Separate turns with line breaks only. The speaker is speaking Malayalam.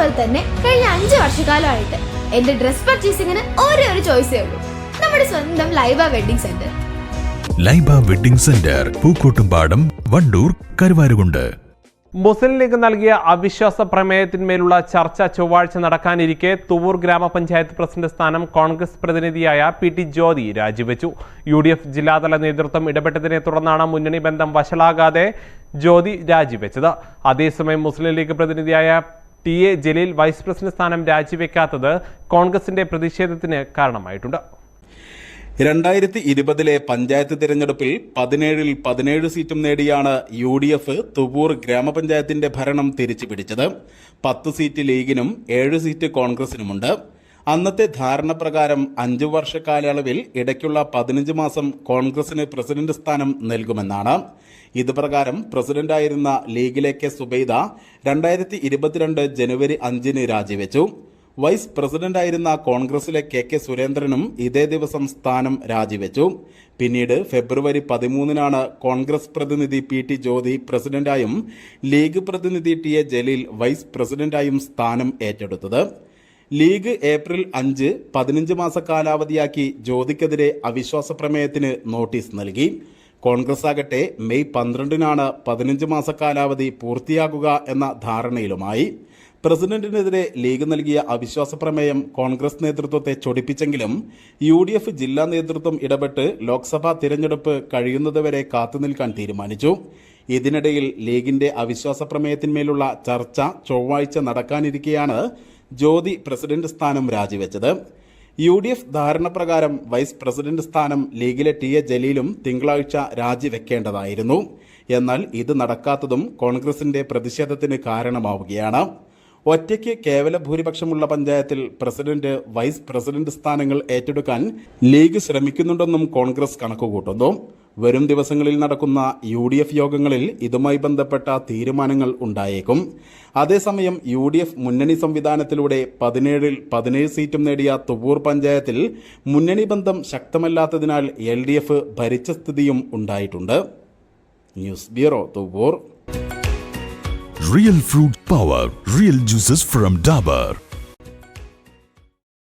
അതുപോലെ തന്നെ കഴിഞ്ഞ അഞ്ച് വർഷക്കാലമായിട്ട് എന്റെ ഡ്രസ് പർച്ചേസിങ്ങിന് ഒരേ ഒരു ചോയ്സേ ഉള്ളൂ. നമ്മുടെ സ്വന്തം Laiba wedding centre.
Laiba wedding centre Pookkottumpadam Wandoor Karuvarakundu.
Muslim League നൽകിയ അവിശ്വാസ പ്രമേയത്തിന്മേലുള്ള ചർച്ച ചൊവ്വാഴ്ച നടക്കാനിരിക്കെ തുവൂർ ഗ്രാമപഞ്ചായത്ത് പ്രസിഡന്റ് സ്ഥാനം കോൺഗ്രസ് പ്രതിനിധിയായ പി ടി ജ്യോതി രാജിവെച്ചു. യു ഡി എഫ് ജില്ലാതല നേതൃത്വം ഇടപെട്ടതിനെ തുടർന്നാണ് മുന്നണി ബന്ധം വഷളാകാതെ ജ്യോതി രാജിവെച്ചത്. അതേസമയം Muslim League പ്രതിനിധിയായ T A Jaleel vice president സ്ഥാനം രാജിവെക്കാത്തത് കോൺഗ്രസിന്റെ പ്രതിഷേധത്തിന് കാരണമായിട്ടുണ്ട്.
രണ്ടായിരത്തി ഇരുപതിലെ പഞ്ചായത്ത് തിരഞ്ഞെടുപ്പിൽ പതിനേഴിൽ പതിനേഴ് സീറ്റും നേടിയാണ് യു ഡി എഫ് തുവൂർ ഗ്രാമപഞ്ചായത്തിന്റെ ഭരണം തിരിച്ചു പിടിച്ചത് പത്ത് സീറ്റ് ലീഗിനും ഏഴ് സീറ്റ് കോൺഗ്രസിനുമുണ്ട്. അന്നത്തെ ധാരണ പ്രകാരം അഞ്ചു വർഷ കാലയളവിൽ ഇടയ്ക്കുള്ള പതിനഞ്ച് മാസം കോൺഗ്രസിന് പ്രസിഡന്റ് സ്ഥാനം നൽകുമെന്നാണ്. ഇതുപ്രകാരം പ്രസിഡന്റായിരുന്ന ലീഗിലെ കെ സുബൈദ രണ്ടായിരത്തി ഇരുപത്തിരണ്ട് ജനുവരി അഞ്ചിന് രാജിവെച്ചു. വൈസ് പ്രസിഡന്റായിരുന്ന കോൺഗ്രസിലെ കെ കെ സുരേന്ദ്രനും ഇതേ ദിവസം സ്ഥാനം രാജിവെച്ചു. പിന്നീട് ഫെബ്രുവരി പതിമൂന്നിനാണ് കോൺഗ്രസ് പ്രതിനിധി പി ടി ജ്യോതി പ്രസിഡന്റായും ലീഗ് പ്രതിനിധി ടി എ ജലീൽ വൈസ് പ്രസിഡന്റായും സ്ഥാനം ഏറ്റെടുത്തത്. ലീഗ് ഏപ്രിൽ അഞ്ച് പതിനഞ്ച് മാസ കാലാവധിയാക്കി ജ്യോതിക്കെതിരെ അവിശ്വാസ പ്രമേയത്തിന് നോട്ടീസ് നൽകി. കോൺഗ്രസ് ആകട്ടെ മെയ് പന്ത്രണ്ടിനാണ് പതിനഞ്ച് മാസ കാലാവധി പൂർത്തിയാകുക എന്ന ധാരണയിലുമായി. പ്രസിഡന്റിനെതിരെ ലീഗ് നൽകിയ അവിശ്വാസ പ്രമേയം കോൺഗ്രസ് നേതൃത്വത്തെ ചൊടിപ്പിച്ചെങ്കിലും യു ഡി എഫ് ജില്ലാ നേതൃത്വം ഇടപെട്ട് ലോക്സഭാ തിരഞ്ഞെടുപ്പ് കഴിയുന്നതുവരെ കാത്തുനിൽക്കാൻ തീരുമാനിച്ചു. ഇതിനിടയിൽ ലീഗിന്റെ അവിശ്വാസ പ്രമേയത്തിന്മേലുള്ള ചർച്ച ചൊവ്വാഴ്ച നടക്കാനിരിക്കെയാണ് ജ്യോതി പ്രസിഡന്റ് സ്ഥാനം രാജിവെച്ചത്. യു ഡി എഫ് ധാരണപ്രകാരം വൈസ് പ്രസിഡന്റ് സ്ഥാനം ലീഗിലെ ടി എ ജലീലും തിങ്കളാഴ്ച രാജിവെക്കേണ്ടതായിരുന്നു. എന്നാൽ ഇത് നടക്കാത്തതും കോൺഗ്രസിന്റെ പ്രതിഷേധത്തിന് കാരണമാവുകയാണ്. ഒറ്റയ്ക്ക് കേവല ഭൂരിപക്ഷമുള്ള പഞ്ചായത്തിൽ പ്രസിഡന്റ് വൈസ് പ്രസിഡന്റ് സ്ഥാനങ്ങൾ ഏറ്റെടുക്കാൻ ലീഗ് ശ്രമിക്കുന്നുണ്ടെന്നും കോൺഗ്രസ് കണക്കുകൂട്ടുന്നു. വരും ദിവസങ്ങളിൽ നടക്കുന്ന യു ഡി എഫ് യോഗങ്ങളിൽ ഇതുമായി ബന്ധപ്പെട്ട തീരുമാനങ്ങൾ ഉണ്ടായേക്കും. അതേസമയം യു ഡി എഫ് മുന്നണി സംവിധാനത്തിലൂടെ പതിനേഴിൽ പതിനേഴ് സീറ്റും നേടിയ തുവൂർ പഞ്ചായത്തിൽ മുന്നണി ബന്ധം ശക്തമല്ലാത്തതിനാൽ എൽ ഡി എഫ് ഭരിച്ച സ്ഥിതിയും ഉണ്ടായിട്ടുണ്ട്. News bureau Thuvvur
real fruit power real juices from Dabur